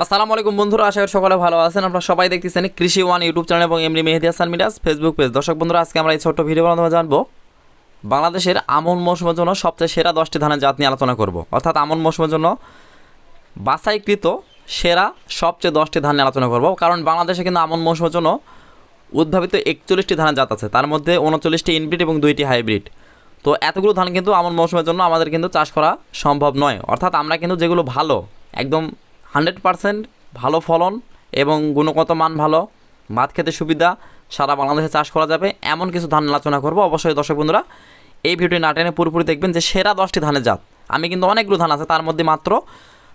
আসসালামু আলাইকুম বন্ধুরা, আশা করি সকলে ভালো আছেন। আপনারা সবাই দেখতেছেন কৃষি ওয়ান ইউটিউব চ্যানেল এবং এমনি মেহেদি হাসান মিরাজ ফেসবুক পেজ। দর্শক বন্ধুরা, আজকে আমরা এই ছোট্ট ভিডিও মাধ্যমে জানব বাংলাদেশের আমন মৌসুমের জন্য সবচেয়ে সেরা দশটি ধানের জাত নিয়ে আলোচনা করব। অর্থাৎ আমন মৌসুমের জন্য বাছাইকৃত সেরা সবচেয়ে দশটি ধান নিয়ে আলোচনা করব। কারণ বাংলাদেশে কিন্তু আমন মৌসুমের জন্য উদ্ভাবিত একচল্লিশটি ধানের জাত আছে। তার মধ্যে উনচল্লিশটি ইনব্রিড এবং দুইটি হাইব্রিড। তো এতগুলো ধান কিন্তু আমন মৌসুমের জন্য আমাদের কিন্তু চাষ করা সম্ভব নয়। অর্থাৎ আমরা কিন্তু যেগুলো ভালো, একদম হান্ড্রেড পারসেন্ট ভালো ফলন এবং গুণগত মান ভালো, ভাত খেতে সুবিধা, সারা বাংলাদেশে চাষ করা যাবে, এমন কিছু ধান আলোচনা করব। অবশ্যই দর্শক বন্ধুরা, এই ভিডিওটি না টেনে পুরোপুরি দেখবেন যে সেরা দশটি ধানের জাত। আমি কিন্তু অনেকগুলো ধান আছে, তার মধ্যে মাত্র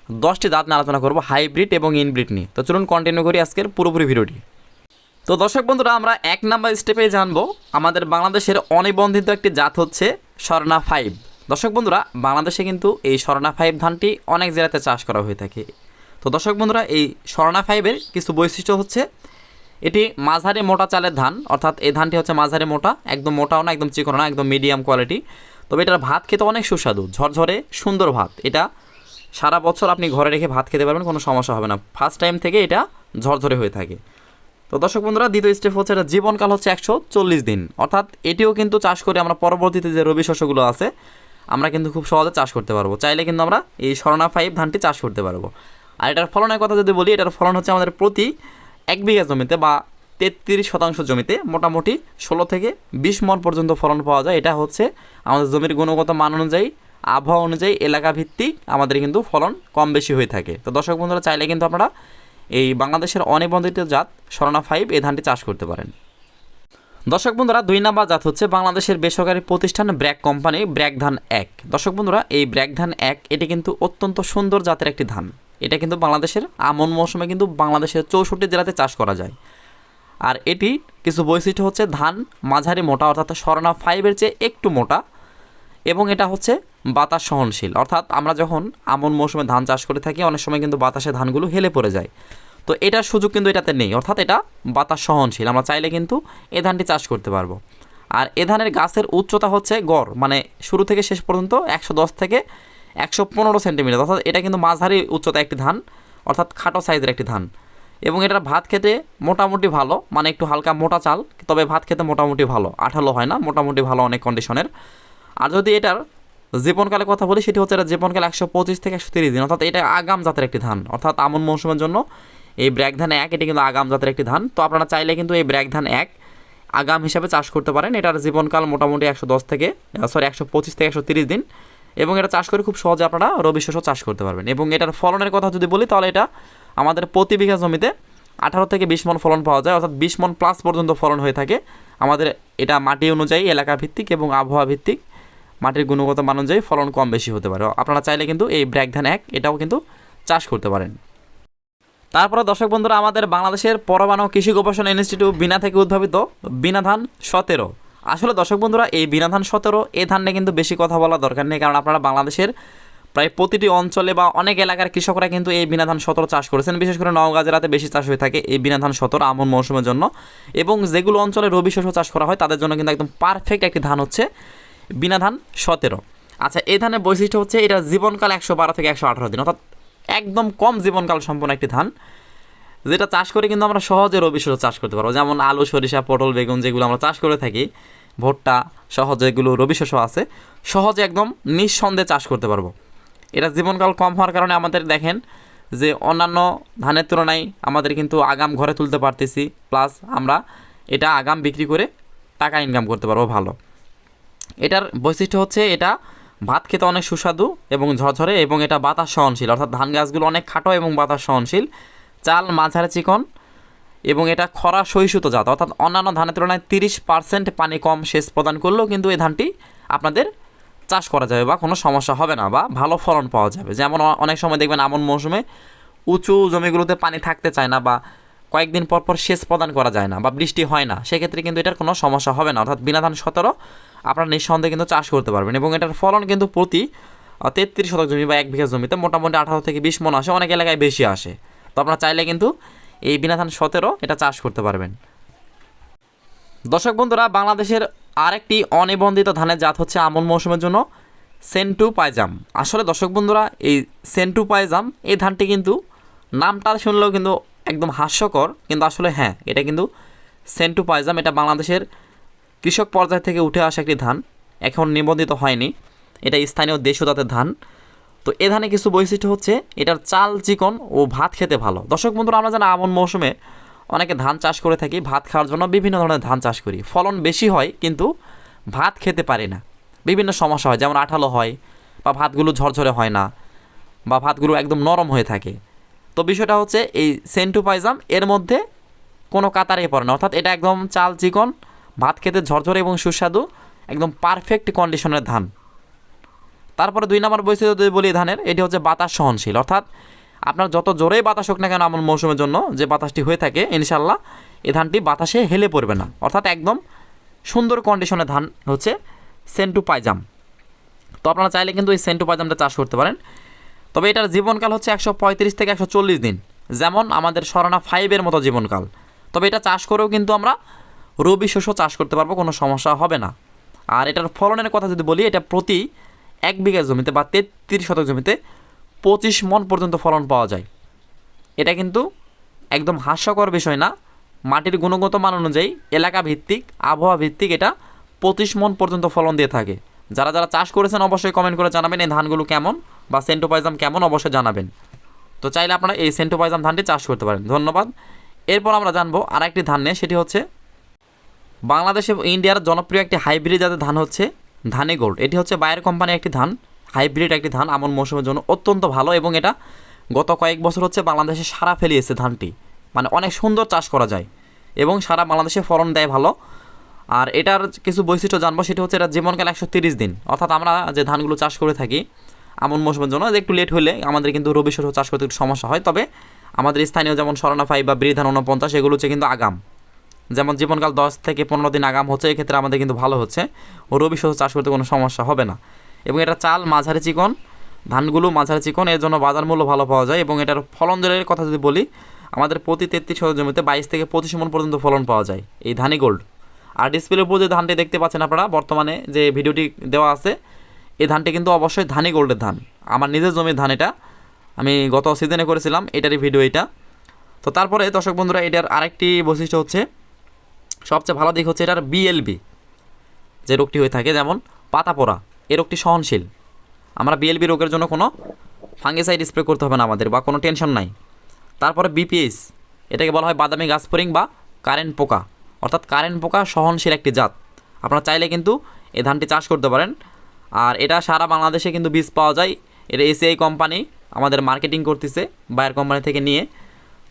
দশটি জাত নিয়ে আলোচনা করব, হাইব্রিড এবং ইনব্রিড নিয়ে। তো চলুন কন্টিনিউ করি আজকের পুরোপুরি ভিডিওটি। তো দর্শক বন্ধুরা, আমরা এক নাম্বার স্টেপে জানব, আমাদের বাংলাদেশের অনিবন্ধিত একটি জাত হচ্ছে স্বর্ণা ফাইভ দর্শক বন্ধুরা, বাংলাদেশে কিন্তু এই স্বর্ণা ফাইভ ধানটি অনেক জায়গাতে চাষ করা হয়ে থাকে। তো দর্শক বন্ধুরা, এই স্বর্ণা ফাইভের কিছু বৈশিষ্ট্য হচ্ছে, এটি মাঝারি মোটা চালের ধান, অর্থাৎ এই ধানটি হচ্ছে মাঝারি মোটা, একদম মোটাও না, একদম চিকনো না, একদম মিডিয়াম কোয়ালিটি তবে এটার ভাত খেতে অনেক সুস্বাদু, ঝরঝরে, সুন্দর ভাত। এটা সারা বছর আপনি ঘরে রেখে ভাত খেতে পারবেন, কোনো সমস্যা হবে না। ফার্স্ট টাইম থেকে এটা ঝরঝরে হয়ে থাকে। তো দর্শক বন্ধুরা, দ্বিতীয় স্টেপ হচ্ছে এটা জীবনকাল হচ্ছে একশো চল্লিশ দিন। অর্থাৎ এটিও কিন্তু চাষ করে আমরা পরবর্তীতে যে রবি শস্যগুলো আছে, আমরা কিন্তু খুব সহজে চাষ করতে পারব। চাইলে কিন্তু আমরা এই স্বর্ণা ফাইভ ধানটি চাষ করতে পারব। আর এটার ফলনের কথা যদি বলি, এটার ফলন হচ্ছে আমাদের প্রতি এক বিঘা জমিতে বা তেত্রিশ শতাংশ জমিতে মোটামুটি ষোলো থেকে বিশ মন পর্যন্ত ফলন পাওয়া যায়। এটা হচ্ছে আমাদের জমির গুণগত মান অনুযায়ী, আবহাওয়া অনুযায়ী, এলাকা ভিত্তিক আমাদের কিন্তু ফলন কম বেশি হয়ে থাকে। তো দর্শক বন্ধুরা, চাইলে কিন্তু আপনারা এই বাংলাদেশের অনিবন্ধিত জাত স্বর্ণা ফাইভ এই ধানটি চাষ করতে পারেন। দর্শক বন্ধুরা, দুই নাম্বার জাত হচ্ছে বাংলাদেশের বেসরকারি প্রতিষ্ঠান ব্র্যাক কোম্পানি ব্র্যাক ধান এক। দর্শক বন্ধুরা, এই ব্র্যাক ধান এক, এটি কিন্তু অত্যন্ত সুন্দর জাতের একটি ধান। এটা কিন্তু বাংলাদেশের আমন মৌসুমে কিন্তু বাংলাদেশের চৌষট্টি জেলাতে চাষ করা যায়। আর এটি কিছু বৈশিষ্ট্য হচ্ছে ধান মাঝারি মোটা, অর্থাৎ স্বর্ণা ফাইভের চেয়ে একটু মোটা, এবং এটা হচ্ছে বাতাস সহনশীল। অর্থাৎ আমরা যখন আমন মৌসুমে ধান চাষ করে থাকি, অনেক সময় কিন্তু বাতাসে ধানগুলো হেলে পড়ে যায়। তো এটার সুযোগ কিন্তু এটাতে নেই, অর্থাৎ এটা বাতাস সহনশীল। আমরা চাইলে কিন্তু এ ধানটি চাষ করতে পারব। আর এ ধানের গাছের উচ্চতা হচ্ছে গড় মানে শুরু থেকে শেষ পর্যন্ত একশো দশ থেকে একশো পনেরো সেন্টিমিটার, অর্থাৎ এটা কিন্তু মাঝারি উচ্চতা একটি ধান, অর্থাৎ খাটো সাইজের একটি ধান। এবং এটার ভাত খেতে মোটামুটি ভালো মানে একটু হালকা মোটা চাল, তবে ভাত খেতে মোটামুটি ভালো, আঠালো হয় না, মোটামুটি ভালো অনেক কন্ডিশনের আর যদি এটার জীবনকালে কথা বলি, সেটি হচ্ছে এটা জীবনকাল একশো পঁচিশ থেকে একশো তিরিশ দিন, অর্থাৎ এটা আগাম জাতের একটি ধান, অর্থাৎ আমন মৌসুমের জন্য এই ব্র্যাক ধান এক, এটি কিন্তু আগাম জাতের একটি ধান। তো আপনারা চাইলে কিন্তু এই ব্র্যাক ধান এক আগাম হিসাবে চাষ করতে পারেন। এটার জীবনকাল মোটামুটি একশো দশ থেকে সরি একশো পঁচিশ থেকে একশো তিরিশ দিন। এবং এটা চাষ করে খুব সহজে আপনারা রবি শস্য চাষ করতে পারবেন। এবং এটার ফলনের কথা যদি বলি, তাহলে এটা আমাদের প্রতি বিঘা জমিতে আঠারো থেকে বিশ মন ফলন পাওয়া যায়। অর্থাৎ বিশ মন প্লাস পর্যন্ত ফলন হয়ে থাকে। আমাদের এটা মাটি অনুযায়ী এলাকা ভিত্তিক এবং আবহাওয়া ভিত্তিক মাটির গুণগত মান অনুযায়ী ফলন কম বেশি হতে পারে। আপনারা চাইলে কিন্তু এই ব্র্যাক ধান এক, এটাও কিন্তু চাষ করতে পারেন। তারপরে দর্শক বন্ধুরা, আমাদের বাংলাদেশের পরমাণু কৃষি গবেষণা ইনস্টিটিউট বিনা থেকে উদ্ভাবিত বিনা ধান সতেরো। আসলে দর্শক বন্ধুরা, এই বিনা ধান সতেরো এই ধান কিন্তু বেশি কথা বলা দরকার নেই, কারণ আপনারা বাংলাদেশের প্রায় প্রতিটি অঞ্চলে বা অনেক এলাকার কৃষকরা কিন্তু এই বিনা ধান সতেরো চাষ করেছেন। বিশেষ করে নওগাঁ জেলাতে বেশি চাষ হয়ে থাকে এই বিনা ধান সতেরো আমন মৌসুমের জন্য। এবং যেগুলো অঞ্চলে রবি শস্য চাষ করা হয়, তাদের জন্য কিন্তু একদম পারফেক্ট একটি ধান হচ্ছে বিনা ধান সতেরো। আচ্ছা এই ধানের বৈশিষ্ট্য হচ্ছে এটা জীবনকাল একশো বারো থেকে একশো আঠারো দিন, অর্থাৎ একদম কম জীবনকাল সম্পন্ন একটি ধান, যেটা চাষ করে কিন্তু আমরা সহজে রবি শস্য চাষ করতে পারব। যেমন আলু, সরিষা, পটল, বেগুন যেগুলো আমরা চাষ করে থাকি ভুট্টা সহ যেগুলো রবি শস্য আছে, সহজে একদম নিঃসন্দেহে চাষ করতে পারব। এটা জীবনকাল কম হওয়ার কারণে আমাদের দেখেন যে অন্যান্য ধানের তুলনায় আমাদের কিন্তু আগাম ঘরে তুলতে পারতেছি প্লাস আমরা এটা আগাম বিক্রি করে টাকা ইনকাম করতে পারব ভালো। এটার বৈশিষ্ট্য হচ্ছে এটা ভাত খেতে অনেক সুস্বাদু এবং ঝরঝরে এবং এটা বাতাস সহনশীল, অর্থাৎ ধান গাছগুলো অনেক খাটো এবং বাতাস সহনশীল। চাল, মাঝারে চিকন এবং এটা খরা সহিষ্ণুত জাত। অর্থাৎ অন্যান্য ধানের তুলনায় তিরিশ পার্সেন্ট পানি কম সেচ প্রদান করলেও কিন্তু এই ধানটি আপনাদের চাষ করা যাবে বা কোনো সমস্যা হবে না বা ভালো ফলন পাওয়া যাবে। যেমন অনেক সময় দেখবেন আমন মৌসুমে উঁচু জমিগুলোতে পানি থাকতে চায় না বা কয়েকদিন পর পর সেচ প্রদান করা যায় না বা বৃষ্টি হয় না, সেক্ষেত্রে কিন্তু এটার কোনো সমস্যা হবে না। অর্থাৎ বিনা ধান সতেরো আপনারা নিঃসন্দেহে কিন্তু চাষ করতে পারবেন এবং এটার ফলন কিন্তু প্রতি তেত্রিশ শতক জমি বা এক বিঘা জমিতে মোটামুটি আঠারো থেকে বিশ মন আসে। অনেক এলাকায় বেশি আসে। তো আপনারা চাইলে কিন্তু এই বিনা ধান সতেরো এটা চাষ করতে পারবেন। দর্শক বন্ধুরা, বাংলাদেশের আরেকটি অনিবন্ধিত ধানের জাত হচ্ছে আমন মৌসুমের জন্য সেন্টু পায়জাম। আসলে দর্শক বন্ধুরা, এই সেন্টু পায়জাম, এই ধানটি কিন্তু নামটা শুনলেও কিন্তু একদম হাস্যকর, কিন্তু আসলে হ্যাঁ এটা কিন্তু সেন্টু পাইজাম এটা বাংলাদেশের কৃষক পর্যায় থেকে উঠে আসা একটি ধান, এখন নিবন্ধিত হয়নি। এটা স্থানীয় দেশীয় জাতের ধান। তো এ ধানে কিছু বৈশিষ্ট্য হচ্ছে, এটার চাল, চিকন ও ভাত খেতে ভালো। দর্শক বন্ধুরা, আমরা জানি আমন মৌসুমে অনেকে ধান চাষ করে থাকি, ভাত খাওয়ার জন্য বিভিন্ন ধরনের ধান চাষ করি। ফলন বেশি হয়, কিন্তু ভাত খেতে পারি না। বিভিন্ন সমস্যা হয়, যেমন আঠালো হয়, বা ভাতগুলো ঝরঝরে হয় না, বা ভাতগুলো একদম নরম হয়ে থাকে। তো বিষয়টা হচ্ছে, এই সেন্টু পাইজাম এর মধ্যে কোনো কাতারে পড়ে না। অর্থাৎ এটা একদম চাল, চিকন, ভাত খেতে ঝরঝরে এবং সুস্বাদু, একদম পারফেক্ট কন্ডিশনের ধান। তারপরে দুই নম্বর বৈশিষ্ট্য যদি বলি ধানের, এটি হচ্ছে বাতাস সহনশীল। অর্থাৎ আপনার যত জোরেই বাতাস হোক না কেন এমন মৌসুমের জন্য যে বাতাসটি হয়ে থাকে ইনশাল্লাহ এই ধানটি বাতাসে হেলে পড়বে না। অর্থাৎ একদম সুন্দর কন্ডিশনের ধান হচ্ছে সেন্টু পাইজাম তো আপনারা চাইলে কিন্তু এই সেন্টু পাইজামটা চাষ করতে পারেন। তবে এটার জীবনকাল হচ্ছে একশো পঁয়ত্রিশ থেকে একশো চল্লিশ দিন। যেমন আমাদের সরানা ফাইভের মতো জীবনকাল। তবে এটা চাষ করেও কিন্তু আমরা রবি শস্য চাষ করতে পারব, কোনো সমস্যা হবে না। আর এটার ফলনের কথা যদি বলি, এটা প্রতি এক বিঘা জমিতে বা তেত্রিশ শতক জমিতে পঁচিশ মন পর্যন্ত ফলন পাওয়া যায়। এটা কিন্তু একদম হাস্যকর বিষয় না। মাটির গুণগত মান অনুযায়ী এলাকা ভিত্তিক আবহাওয়া ভিত্তিক এটা পঁচিশ মন পর্যন্ত ফলন দিয়ে থাকে। যারা যারা চাষ করেছেন অবশ্যই কমেন্ট করে জানাবেন এই ধানগুলো কেমন বা সেন্টোপাইজাম কেমন অবশ্যই জানাবেন। তো চাইলে আপনারা এই সেন্টোপাইজাম ধানটি চাষ করতে পারেন। ধন্যবাদ। এরপর আমরা জানব আর একটি ধান নিয়ে, সেটি হচ্ছে বাংলাদেশে ইন্ডিয়ার জনপ্রিয় একটি হাইব্রিড জাতের ধান হচ্ছে ধানে গোল্ড এটি হচ্ছে বায়ের কোম্পানির একটি ধান, হাইব্রিড একটি ধান, আমন মৌসুমের জন্য অত্যন্ত ভালো এবং এটা গত কয়েক বছর হচ্ছে বাংলাদেশে সারা ফেলিয়েছে ধানটি। মানে অনেক সুন্দর চাষ করা যায় এবং সারা বাংলাদেশে ফলন দেয় ভালো। আর এটার কিছু বৈশিষ্ট্য জানব, সেটা হচ্ছে এটা জীবনকাল একশো তিরিশ দিন। অর্থাৎ আমরা যে ধানগুলো চাষ করে থাকি আমন মৌসুমের জন্য, একটু লেট হলে আমাদের কিন্তু রবি শস্য চাষ করতে একটু সমস্যা হয়। তবে আমাদের স্থানীয় যেমন স্বর্ণা ফাই বা বৃধান উনপঞ্চাশ এগুলো হচ্ছে কিন্তু আগাম। যেমন জীবনকাল দশ থেকে পনেরো দিন আগাম হচ্ছে, এক্ষেত্রে আমাদের কিন্তু ভালো হচ্ছে। রবি শস্য চাষ করতে কোনো সমস্যা হবে না। এবং এটা চাল, মাঝারি চিকন, ধানগুলো মাঝারি চিকন, এর জন্য বাজার মূল্য ভালো পাওয়া যায় এবং এটার ফলন দরের কথা যদি বলি, আমাদের প্রতি তেত্রিশ শতক জমিতে বাইশ থেকে পঁচিশ মন পর্যন্ত ফলন পাওয়া যায় এই ধানি গোল্ড। আর ডিসপ্লের উপর যে ধানটি দেখতে পাচ্ছেন আপনারা, বর্তমানে যে ভিডিওটি দেওয়া আছে এই ধানটি কিন্তু অবশ্যই ধানি গোল্ডের ধান। আমার নিজের জমির ধান এটা। আমি গত সিজনে করেছিলাম, এটারই ভিডিও এটা। তো তারপরে দর্শক বন্ধুরা, এটার আরেকটি বৈশিষ্ট্য হচ্ছে সবচেয়ে ভালো দিক হচ্ছে এটার বিএলবি যে রোগটি হয়ে থাকে, যেমন পাতা পোড়া এই রোগটি সহনশীল। আমরা বিএলবি রোগের জন্য কোনো ফাঙ্গিসাইড স্প্রে করতে হবে না আমাদের, বা কোনো টেনশন নাই। তারপরে বিপিএস এটাকে বলা হয় বাদামি গাছফড়িং বা কারেন্ট পোকা। অর্থাৎ কারেন্ট পোকা সহনশীল একটি জাত। আপনারা চাইলে কিন্তু এই ধানটি চাষ করতে পারেন। আর এটা সারা বাংলাদেশে কিন্তু বীজ পাওয়া যায়। এটা এসিআই কোম্পানি আমাদের মার্কেটিং করতেছে বায়ার কোম্পানি থেকে নিয়ে।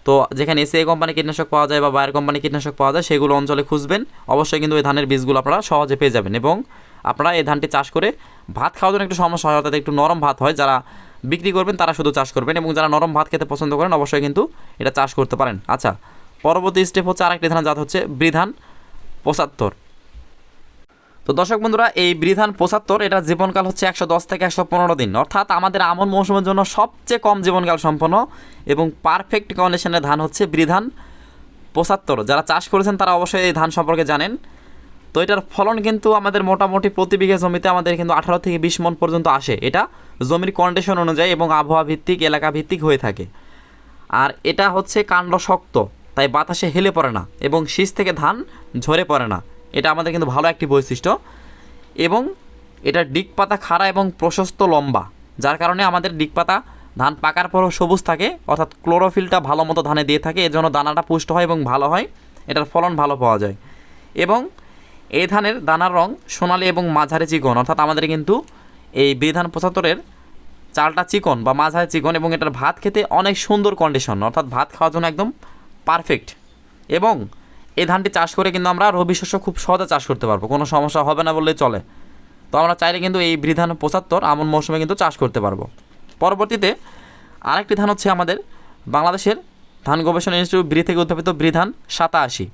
তো যেখানে এসিআই কোম্পানি কীটনাশক পাওয়া যায় বা বায়ার কোম্পানি কীটনাশক পাওয়া যায়, সেগুলো অঞ্চলে খুঁজবেন। অবশ্যই কিন্তু এই ধানের বীজগুলো আপনারা সহজে পেয়ে যাবেন এবং আপনারা এই ধানটি চাষ করে ভাত খাওয়ার জন্য একটু সমস্যা হয়, অর্থাৎ একটু নরম ভাত হয়। যারা বিক্রি করবেন, তারা শুধু চাষ করবেন এবং যারা নরম ভাত খেতে পছন্দ করেন, অবশ্যই কিন্তু এটা চাষ করতে পারেন। আচ্ছা পরবর্তী স্টেপ হচ্ছে আরেকটি ধান জাত হচ্ছে বৃধান পঁচাত্তর। তো দর্শক বন্ধুরা, এই বৃধান পঁচাত্তর এটার জীবনকাল হচ্ছে একশো দশ থেকে একশো পনেরো দিন। অর্থাৎ আমাদের আমন মৌসুমের জন্য সবচেয়ে কম জীবনকাল সম্পন্ন এবং পারফেক্ট কন্ডিশনের ধান হচ্ছে বৃধান পঁচাত্তর। যারা চাষ করেছেন, তারা অবশ্যই এই ধান সম্পর্কে জানেন। তো এটার ফলন কিন্তু আমাদের মোটামুটি প্রতি বিঘা জমিতে আমাদের কিন্তু আঠারো থেকে বিশ মন পর্যন্ত আসে। এটা জমির কন্ডিশন অনুযায়ী এবং আবহাওয়া ভিত্তিক এলাকা ভিত্তিক হয়ে থাকে। আর এটা হচ্ছে কাণ্ড শক্ত তাই বাতাসে হেলে পড়ে না এবং শীষ থেকে ধান ঝরে পড়ে না। এটা আমাদের কিন্তু ভালো একটি বৈশিষ্ট্য। এবং এটার ডিক পাতা খাড়া এবং প্রশস্ত লম্বা, যার কারণে আমাদের ডিক পাতা ধান পাকার পরও সবুজ থাকে, অর্থাৎ ক্লোরোফিলটা ভালো মতো ধানে দিয়ে থাকে, এর জন্য দানাটা পুষ্ট হয় এবং ভালো হয়, এটার ফলন ভালো পাওয়া যায়। এবং এই ধানের দানার রং সোনালি এবং মাঝারি চিকন, অর্থাৎ আমাদের কিন্তু এই বিধান পঁচাত্তরের চালটা চিকন বা মাঝারি চিকন এবং এটার ভাত খেতে অনেক সুন্দর কন্ডিশন অর্থাৎ ভাত খাওয়ার জন্য একদম পারফেক্ট এবং এই ধানটি চাষ করে কিন্তু আমরা রবি শস্য খুব সহজে চাষ করতে পারব। কোনো সমস্যা হবে না বললেই চলে। তো আমরা চাইলে কিন্তু এই বৃধান পঁচাত্তর আমন মৌসুমে কিন্তু চাষ করতে পারব। পরবর্তীতে আরেকটি ধান হচ্ছে আমাদের বাংলাদেশের ধান গবেষণা ইনস্টিটিউট ব্রি থেকে উদ্ভাবিত বৃধান সাতাশি।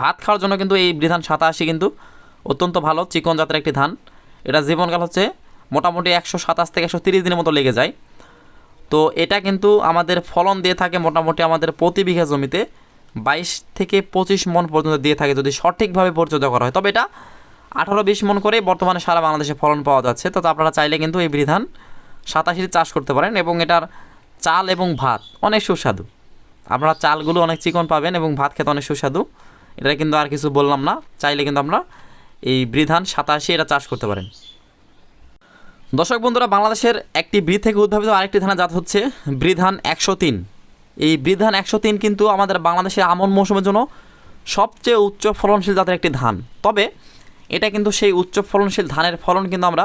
ভাত খাওয়ার জন্য কিন্তু এই বৃধান সাতাশি কিন্তু অত্যন্ত ভালো, চিকন জাতের একটি ধান। এটা জীবনকাল হচ্ছে মোটামুটি একশো সাতাশ থেকে একশো তিরিশ দিনের মতো লেগে যায়। তো এটা কিন্তু আমাদের ফলন দিয়ে থাকে মোটামুটি আমাদের প্রতি বিঘা জমিতে। বাইশ থেকে পঁচিশ মন পর্যন্ত দিয়ে থাকে যদি সঠিকভাবে পরিচর্যা করা হয়। তবে এটা আঠারো বিশ মন করে বর্তমানে সারা বাংলাদেশে ফলন পাওয়া যাচ্ছে। তো আপনারা চাইলে কিন্তু এই বিধান সাতাশি চাষ করতে পারেন এবং এটার চাল এবং ভাত অনেক সুস্বাদু। আপনারা চালগুলো অনেক চিকন পাবেন এবং ভাত খেতে অনেক সুস্বাদু। এটা কিন্তু আর কিছু বললাম না। চাইলে কিন্তু আমরা এই বৃধান সাতাশি এটা চাষ করতে পারেন। দর্শক বন্ধুরা, বাংলাদেশের একটি ব্রি থেকে উদ্ভাবিত আরেকটি ধানের জাত হচ্ছে বৃধান একশো তিন। এই বৃধান একশো তিন কিন্তু আমাদের বাংলাদেশের আমন মৌসুমের জন্য সবচেয়ে উচ্চ ফলনশীল জাতের একটি ধান। তবে এটা কিন্তু সেই উচ্চ ফলনশীল ধানের ফলন কিন্তু আমরা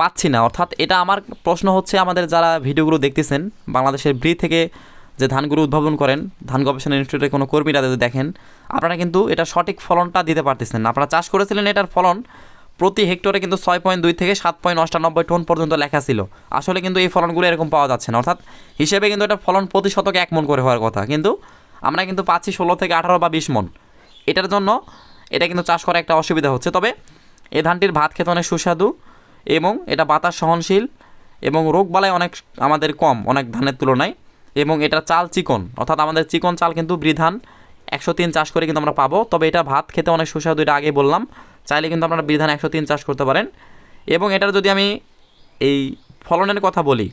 পাচ্ছি না। অর্থাৎ এটা আমার প্রশ্ন হচ্ছে, আমাদের যারা ভিডিওগুলো দেখতেছেন, বাংলাদেশের ব্রি থেকে যে ধানগুলো উদ্ভাবন করেন, ধান গবেষণা ইনস্টিটিউটের কোনো কর্মীরা যদি দেখেন, আপনারা কিন্তু এটা সঠিক ফলনটা দিতে পারতেছেন আপনারা চাষ করেছিলেন এটার ফলন প্রতি হেক্টরে কিন্তু ছয় পয়েন্ট দুই থেকে সাত পয়েন্ট অষ্টানব্বই টন পর্যন্ত লেখা ছিল। আসলে কিন্তু এই ফলনগুলো এরকম পাওয়া যাচ্ছে না। অর্থাৎ হিসেবে কিন্তু এটা ফলন প্রতি শতকে এক মন করে হওয়ার কথা। কিন্তু আমরা কিন্তু পাচ্ছি ষোলো থেকে আঠারো বা বিশ মন। এটার জন্য এটা কিন্তু চাষ করা একটা অসুবিধা হচ্ছে। তবে এই ধানটির ভাত খেতে অনেক সুস্বাদু এবং এটা বাতাস সহনশীল এবং রোগবালাই অনেক আমাদের কম অনেক ধানের তুলনায় এবং এটা চাল চিকন। অর্থাৎ আমাদের চিকন চাল কিন্তু বৃধান একশো তিন চাষ করে কিন্তু আমরা পাবো। তবে এটা ভাত খেতে অনেক সুস্বাদু, এটা আগে বললাম। চাইলে কিন্তু আপনারা বৃধান একশো তিন চাষ করতে পারেন। এবং এটার যদি আমি এই ফলনের কথা বলি,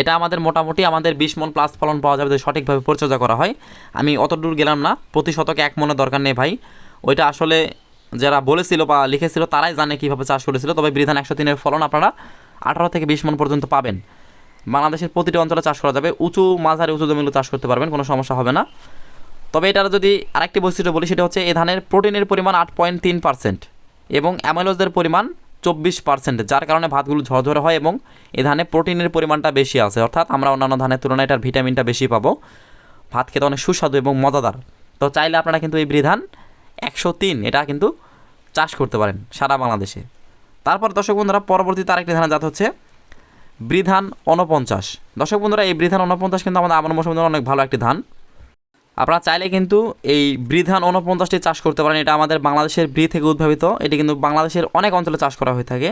এটা আমাদের মোটামুটি আমাদের বিশ মন প্লাস ফলন পাওয়া যাবে যদি সঠিকভাবে পরিচর্যা করা হয়। আমি অত দূর গেলাম না, প্রতি শতকে এক মনের দরকার নেই ভাই। ওইটা আসলে যারা বলেছিল বা লিখেছিল তারাই জানে কীভাবে চাষ করেছিল, তবে বৃধান একশো তিনের ফলন আপনারা আঠারো থেকে বিশ মন পর্যন্ত পাবেন। বাংলাদেশের প্রতিটি অঞ্চলে চাষ করা যাবে। উঁচু মাঝারি উঁচু জমিগুলো চাষ করতে পারবেন, কোনো সমস্যা হবে না। তবে এটার যদি আরেকটি বৈশিষ্ট্য বলি, সেটা হচ্ছে এই ধানের প্রোটিনের পরিমাণ আট পয়েন্ট তিন পার্সেন্ট এবং অ্যামাইলোজের পরিমাণ চব্বিশ পার্সেন্ট, যার কারণে ভাতগুলো ঝরঝরে হয় এবং এ ধানে প্রোটিনের পরিমাণটা বেশি আছে। অর্থাৎ আমরা অন্যান্য ধানের তুলনায় এটার ভিটামিনটা বেশি পাবো। ভাত খেতে অনেক সুস্বাদু এবং মজাদার। তো চাইলে আপনারা কিন্তু এই বৃধান একশো তিন, এটা কিন্তু চাষ করতে পারেন সারা বাংলাদেশে। তারপর দর্শক বন্ধুরা, পরবর্তীতে আরেকটি ধানের জাত হচ্ছে বৃধান অনপঞ্চাশ দর্শক বন্ধুরা, এই বৃধান অনপঞ্চাশ কিন্তু আমাদের আমন মৌসুমের অনেক ভালো একটি ধান। আপনারা চাইলে কিন্তু এই বৃধান অনপঞ্চাশটি চাষ করতে পারেন। এটা আমাদের বাংলাদেশের ব্রি থেকে উদ্ভাবিত। এটি কিন্তু বাংলাদেশের অনেক অঞ্চলে চাষ করা হয়ে থাকে।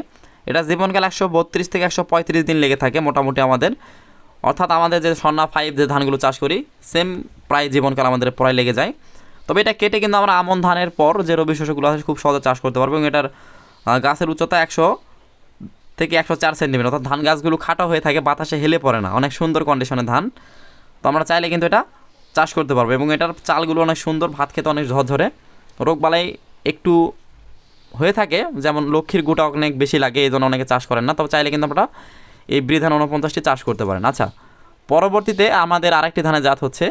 এটা জীবনকাল একশো বত্রিশ থেকে একশো পঁয়ত্রিশ দিন লেগে থাকে মোটামুটি আমাদের। অর্থাৎ আমাদের যে সন্না ফাইভ যে ধানগুলো চাষ করি সেম প্রায় জীবনকাল আমাদের প্রায় লেগে যায়। তবে এটা কেটে কিন্তু আমরা আমন ধানের পর যে রবি শস্যগুলো আছে খুব সহজে চাষ করতে পারব এবং এটার গাছের উচ্চতা একশো থেকে একশো চার সেন্টিমিটার। অর্থাৎ ধান গাছগুলো খাটো হয়ে থাকে, বাতাসে হেলে পড়ে না। অনেক সুন্দর কন্ডিশনের ধান। তো আমরা চাইলে কিন্তু এটা চাষ করতে পারব এবং এটার চালগুলো অনেক সুন্দর, ভাত খেতে অনেক ঝরঝরে। রোগবালাই একটু হয়ে থাকে, যেমন লক্ষ্মীর গুটা অনেক বেশি লাগে, এই জন্য অনেকে চাষ করেন না। তবে চাইলে কিন্তু আমরা এই বৃধান উনপঞ্চাশটি চাষ করতে পারেন। আচ্ছা পরবর্তীতে আমাদের আরেকটি ধানের জাত হচ্ছে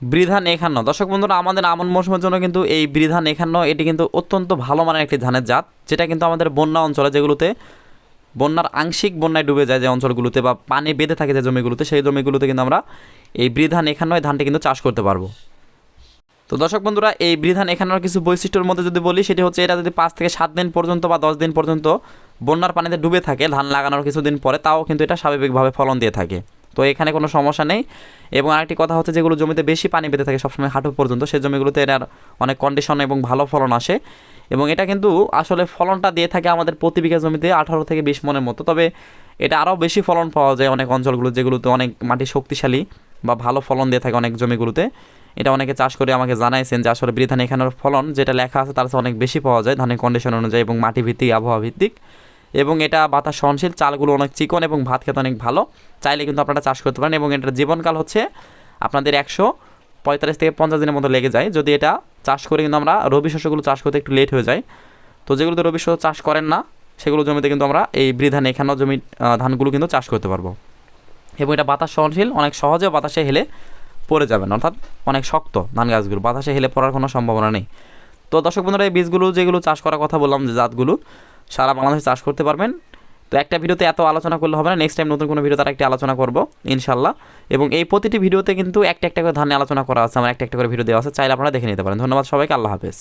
বৃধান একান্ন। দর্শক বন্ধুরা, আমাদের আমন মৌসুমের জন্য কিন্তু এই বৃধান একান্ন, এটি কিন্তু অত্যন্ত ভালো মানের একটি ধানের জাত, যেটা কিন্তু আমাদের বন্যা অঞ্চলে যেগুলোতে বন্যার আংশিক বন্যায় ডুবে যায় যে অঞ্চলগুলোতে বা পানি বেঁধে থাকে যে জমিগুলোতে, সেই জমিগুলোতে কিন্তু আমরা এই বৃধান একান্ন এই ধানটি কিন্তু চাষ করতে পারব। তো দর্শক বন্ধুরা, এই বৃধান এখানের কিছু বৈশিষ্ট্যের মধ্যে যদি বলি, সেটি হচ্ছে এটা যদি পাঁচ থেকে সাত দিন পর্যন্ত বা দশ দিন পর্যন্ত বন্যার পানিতে ডুবে থাকে, ধান লাগানোর কিছুদিন পরে, তাও কিন্তু এটা স্বাভাবিকভাবে ফলন দিয়ে থাকে। তো এখানে কোনো সমস্যা নেই। এবং আরেকটি কথা হচ্ছে, যেগুলো জমিতে বেশি পানি বেঁধে থাকে সবসময় হাঁটু পর্যন্ত সেই জমিগুলোতে এটার অনেক কন্ডিশন এবং ভালো ফলন আসে। এবং এটা কিন্তু আসলে ফলনটা দিয়ে থাকে আমাদের প্রতি বিঘা জমিতে আঠারো থেকে বিশ মনের মতো। তবে এটা আরও বেশি ফলন পাওয়া যায় অনেক অঞ্চলগুলো, যেগুলোতে অনেক মাটি শক্তিশালী। বা ভালো ফলন দিয়ে থাকে অনেক জমিগুলোতে। এটা অনেকে চাষ করে আমাকে জানাইছেন যে আসলে বৃধান এখানের ফলন যেটা লেখা আছে তার অনেক বেশি পাওয়া যায় ধানের কন্ডিশন অনুযায়ী এবং মাটি ভিত্তিক আবহাওয়া ভিত্তিক এবং এটা বাতাস সহনশীল, চালগুলো অনেক চিকন এবং ভাত খেতে অনেক ভালো। চাইলে কিন্তু আপনারা চাষ করতে পারেন এবং এটার জীবনকাল হচ্ছে আপনাদের একশো পঁয়তাল্লিশ থেকে পঞ্চাশ দিনের মতো লেগে যায়। যদি এটা চাষ করে কিন্তু আমরা রবি শস্যগুলো চাষ করতে একটু লেট হয়ে যায়। তো যেগুলোতে রবি শস্য চাষ করেন না, সেগুলো জমিতে কিন্তু আমরা এই বৃধান এখানেও জমি ধানগুলো কিন্তু চাষ করতে পারব। এবং এটা বাতাস সহনশীল, অনেক সহজে বাতাসে হেলে পড়ে যাবেন, অর্থাৎ অনেক শক্ত ধান গাছগুলো। বাতাসে হেলে পড়ার কোনো সম্ভাবনা নেই। তো দর্শক বন্ধুরা, এই বীজগুলো, যেগুলো চাষ করার কথা বললাম, যে জাতগুলো, সারা বাংলাদেশে চাষ করতে পারবেন। তো একটা ভিডিওতে এত আলোচনা করলে হবে না নেক্সট টাইম নতুন কোনো ভিডিও তার একটি আলোচনা করব ইনশাল্লাহ এবং এই প্রতিটি ভিডিওতে কিন্তু একটা একটা করে ধানে আলোচনা করা আছে, আমার একটা একটা করে ভিডিও দেওয়া আছে, চাইলে আপনারা দেখে নিতে পারেন। ধন্যবাদ সবাইকে, আল্লাহ হাফেজ।